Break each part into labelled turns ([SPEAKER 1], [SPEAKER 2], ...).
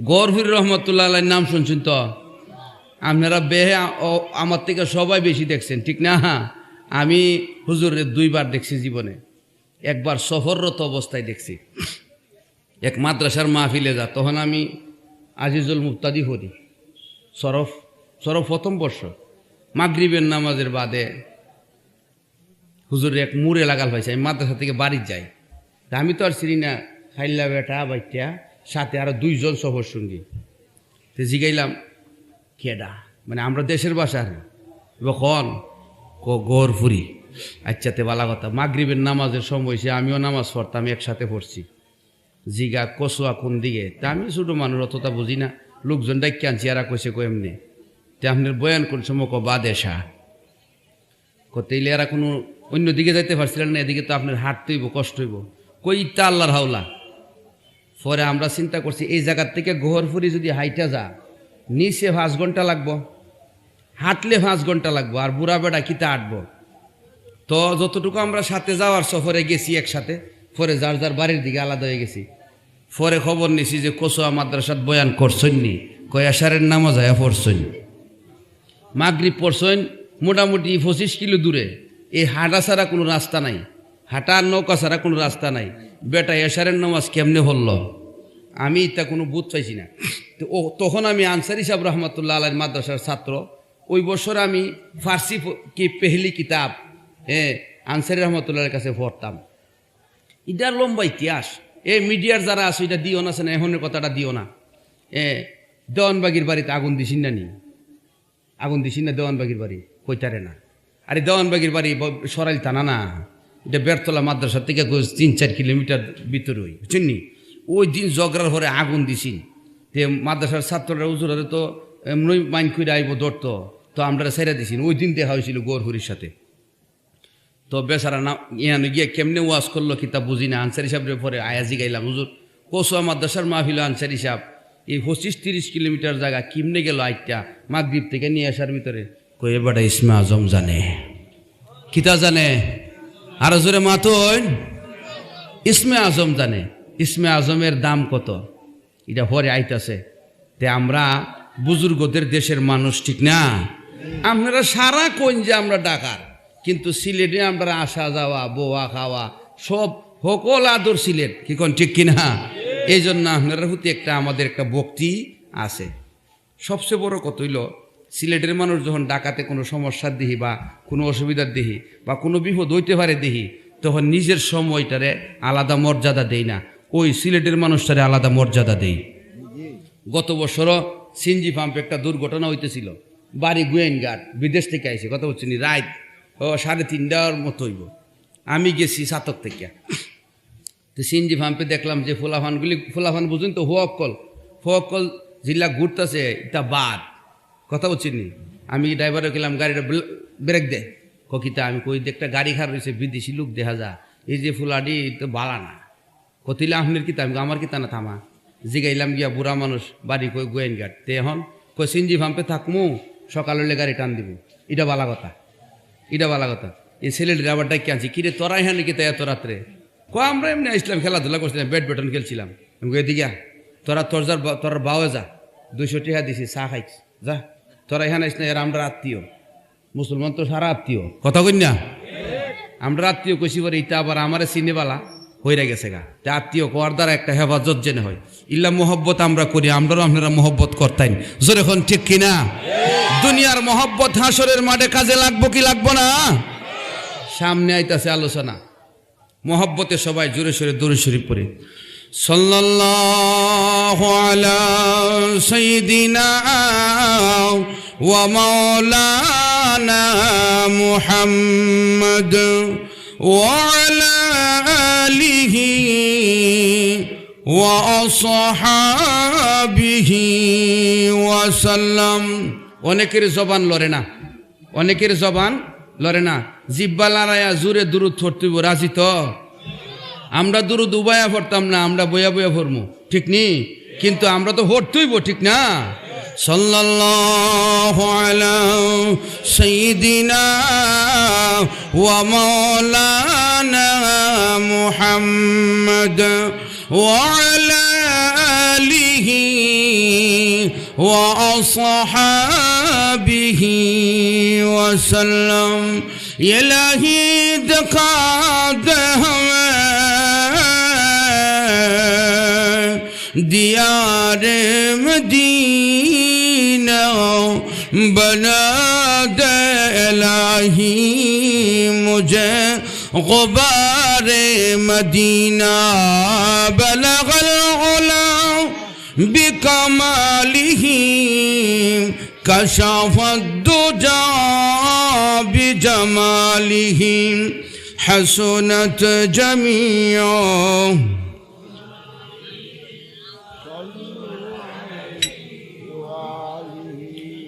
[SPEAKER 1] গরফির রহমতুল্লাহ নাম শুনছেন তো? আপনারা বেহে আমার থেকে সবাই বেশি দেখছেন, ঠিক না? আমি হুজুরের দুইবার দেখছি জীবনে। একবার সফররত অবস্থায় দেখছি। এক মাদ্রাসার মাহফিলে যা, তখন আমি আজিজুল মুক্তাদি হরি সরফ সরফ প্রথম বর্ষ। মাগরিবের নামাজের বাদে হুজুরে এক মুড়ে লাগাল পাইছে, আমি মাদ্রাসা থেকে বাড়ি যাই। আমি তো আর চিনি না, খাইলা বেটা, বাইটা। সাথে আরও দুইজন সফর সঙ্গী তো জিগাইলাম, কেডা? মানে আমরা দেশের বাসা কখন ক গৌরপুরি আচ্ছা তে কথা, মাগরিবের নামাজের সময় সে আমিও নামাজ পড়তাম, একসাথে পড়ছি। জিগা, কসুয়া কোন দিকে? তা আমি ছোটো মানুষ, অতটা বুঝি না। লোকজন ডাকি আনছি, এরা কইছে, কো এমনি? তে আপনার বয়ান কোন সময়, ক, বাদেশা। কতেইলে এরা কোনো অন্য দিকে যাইতে পারছিলেন না, এদিকে তো আপনার হাঁটতে হইব, কষ্ট হইব। কই ইত্যা আল্লাহর হাওলা? পরে আমরা চিন্তা করছি, এই জায়গার থেকে গোহরপুরি যদি হাইটা যা, নিচে পাঁচ ঘণ্টা লাগবো, হাঁটলে পাঁচ ঘণ্টা লাগবো, আর বুড়া বেড়া কিতা হাঁটবো? তো যতটুকু আমরা সাথে যাওয়ার সফরে গেছি একসাথে, পরে যার যার বাড়ির দিকে আলাদা হয়ে গেছি। পরে খবর নিছি যে কচুয়া মাদ্রাসাত বয়ান করছন্নি কয়াসারের নামও যায় পড়ছন মাগরিব পড়ছন মোটামুটি পঁচিশ কিলো দূরে। এই হাঁটা ছাড়া কোনো রাস্তা নাই হাঁটা আর নৌকা ছাড়া কোনো রাস্তা নাই। বেটা এশারের নামাজ কেমনে হল আমি তা কোনো বুধ পাইছি না। তো ও তখন আমি আনসারি সাহেব রহমতুল্লাহ আলাই মাদ্রাসার ছাত্র। ওই বছর আমি ফার্সি কি পেহলি কিতাব হ্যাঁ আনসারি রহমতুল্লাহের কাছে পড়তাম। এটার লম্বা ইতিহাস। এ মিডিয়ার যারা আছে, এটা দিও না না এখনের কথাটা দিও না। এ, দেওয়ানবাগির বাড়িতে আগুন দিছিন না নি? আগুন দিছিন না দেওয়ানবাগির বাড়ি? কইতারে না। আরে দেওয়ানবাগির বাড়ি সরাইল থানা না। এটা বেরতলা মাদ্রাসা থেকে তিন চার কিলোমিটার ভিতরে ওই, বুঝছেন? ওই দিন জগরার ঘরে আগুন দিছিন তে মাদ্রাসার ছাত্ররা উজুরারে তো এমনি মাইন করে আইব দৌড়তো তো আমরা ছেড়ে দিছি ওই দিন দেখা হয়েছিল গোরহুরির সাথে। তো বেচারা না, ইয়ানো গিয়ে কেমনে ওয়াজ করল কি তা বুঝি না। আনসারি সাহেবের পরে আয়াজি গাইলাম হুজুর, কসুয়া মাদ্রাসার মাহফিল আনসারি সাহেব, এই পঁচিশ তিরিশ কিলোমিটার জায়গা কিমনে গেল আইটা মাগদ্বীপ থেকে নিয়ে আসার ভিতরে? কই, এবারে ইসমা আজম জানে। কিতা জানে? আরও জোরে মাতন। ইসমে আজম জানে। ইসমে আজমের দাম কত? এটা পরে আইতাছে। তে আমরা বুজুর্গদের দেশের মানুষ, ঠিক না? আপনারা সারা কোন যে আমরা ডাকার, কিন্তু সিলেটে আমরা আসা যাওয়া, বোয়া খাওয়া, সব সকল আদর সিলেট। কি কোন ঠিক কিনা? এই জন্য আপনারা প্রতি একটা আমাদের একটা ভক্তি আছে। সবচেয়ে বড় কত হইল, সিলেটের মানুষ যখন ডাকাতে কোনো সমস্যার দিহি বা কোনো অসুবিধার দিহি বা কোনো বিপদ হইতে পারে দিহি, তখন নিজের সময়টারে আলাদা মর্যাদা দেই না। ওই সিলেটের মানুষটারে আলাদা মর্যাদা দেই। গত বছরও সিনজি পাম্পে একটা দুর্ঘটনা হইতেছিল। বাড়ি গোয়েনঘাট বিদেশ থেকে আইসে কথা বলছি রাত, ও সাড়ে তিনটার মতো হইব। আমি গেছি সাতক থেকে। তো সিনজি পাম্পে দেখলাম যে ফুলাফানগুলি, ফুলাফান বুঝুন তো হুয়াক্কল হুয়াক্কল জিল্লা ঘুরতেছে, এটা বাদ। কথা বলছি আমি ড্রাইভারে গেলাম, গাড়িটা ব্রেক দে। ককিতা, আমি কই একটা গাড়ি খারাপ রয়েছে, বিদেশি লোক দেখা যা। এই যে ফুলাডি, তো বালা না। কতিলে আপনার কিতা আমি কই, আমার কিতা না থামা? জিগাইলাম গিয়া বুড়া মানুষ বাড়ি কই গোয়েন গাট তে এখন কই সিনজি পাম্পে থাকমু সকাল গাড়ি টান দিব। এটা বালা কথা। এটা বালা কথা। এই ছেলের আবার ডাকি আনছি কিরে তোরাই হ্যাঁ নাকি তাই এত রাত্রে? ক আমরা এমনি আসলাম খেলাধুলা করছিলাম ব্যাট ব্যাটন খেলছিলাম কই এদিকে তোরা তোর যার তোর বাওয়ে যা দুইশো টাকা দিছি চা খাইছ যা। তোরা এখানে আইস না এরা আমরা আত্মীয়। মুসলমান তো সারা আত্মীয়। কথা কই না? আমরা আত্মীয় কইছি পরে ইটা আবার আমারে চিনেবালা হইরা গেছে গা। আত্মীয় কোয়ার দ্বারা একটা হেফাজত জেনে হয়। ইল্লা মোহব্বত আমরা করি, আমরাও আপনারা মোহব্বত করতেন। জোরে এখন ঠিক কিনা দুনিয়ার মোহব্বত হাসরের মাঠে কাজে লাগবো কি লাগবো না? সামনে আইতাছে আলোচনা। মোহব্বতে সবাই জোরে সোরে দূরে শরীফ পড়ে। সাল্লাল্লাহু আলা সাইয়্যিদিনা ওয়া মাওলানা মুহাম্মদ ওয়া আলা আসহাবিহি ওয়া সাল্লাম অনেকের জবান লড়ে না, অনেকের জবান লড়ে না। জিব্বা লড়াইয়া জুরে দূরত থরতুব রাজি তো? আমরা দূর দুবাইয়া পড়তাম না, আমরা বইয়া বইয়া পড়মু, ঠিক নি? কিন্তু আমরা তো হরতুইব ঠিক না? সাল্লাল্লাহু আলা سيدنا ومولانا محمد وعلى آله وأصحابه وسلم. إلهي دقادهم ديار مدينة بنا دے الہی مجھے غبار مدینہ بلغ العلا بکمالہ كشف الدجا بجمالہ حسنت جميعه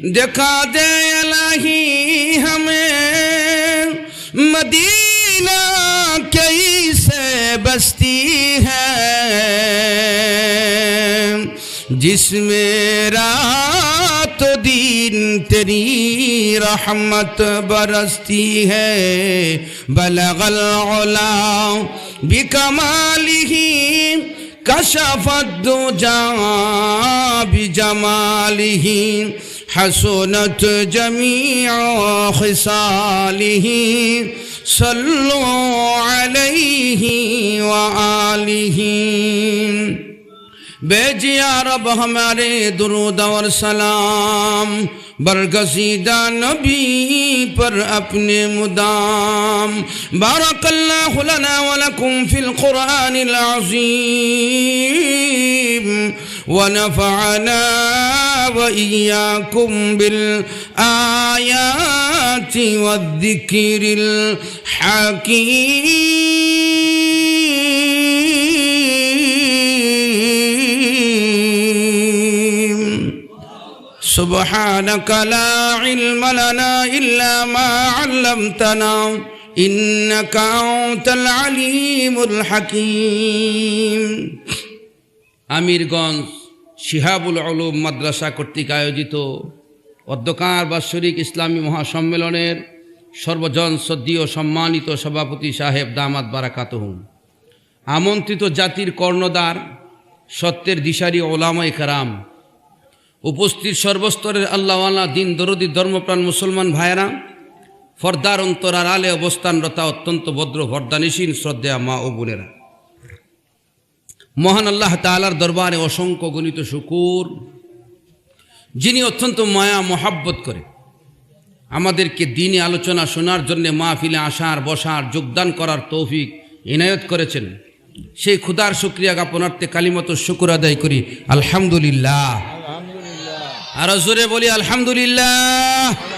[SPEAKER 1] دکھا دے الہی ہمیں مدینہ کئی سے بستی ہے جس میں رات و دین تیری رحمت برستی ہے بلغ العلا بکمالی کشف الدجا بجمالی حسنت جميع خصاله صلوا عليه وآله बेजिया रब हमारे दुरूद और सलाम बरगसीदा नबी पर अपने मुदाम बारकल्लाहु लना व लकुम फिल कुरानिल अज़ीम ونفعنا وإياكم بالآيات والذكر الحكيم سبحانك لا علم لنا إلا ما علمتنا إنك أنت العليم الحكيم আমিরগঞ্জ শিহাবুল আলম মাদ্রাসা কর্তৃক আয়োজিত অধ্যকার বাৎসরিক ইসলামী মহাসম্মেলনের সর্বজন সদ্যীয় সম্মানিত সভাপতি সাহেব দামাত বারাকাতহুম। আমন্ত্রিত জাতির কর্ণদার সত্যের দিশারি ওলামাই কারাম, উপস্থিত সর্বস্তরের আল্লাহওয়ালা দিন দরদি ধর্মপ্রাণ মুসলমান ভাইয়েরা, ফর্দার অন্তরার আলে অবস্থানরতা অত্যন্ত ভদ্র ভর্দানিসীন শ্রদ্ধা মা ও বোনেরা। মহান আল্লাহ তালার দরবারে অসংখ্য গণিত শুকুর, যিনি অত্যন্ত মায়া, মহাব্বত করে। আমাদেরকে দিনে আলোচনা শোনার জন্য মাহফিলে আসার, বসার, যোগদান করার তৌফিক ইনায়ত করেছেন। সেই ক্ষুদার শুক্রিয়া জ্ঞাপনার্থে কালিমতো শুকুর আদায় করি। আলহামদুলিল্লাহ। আরও জোরে বলি, আলহামদুলিল্লাহ।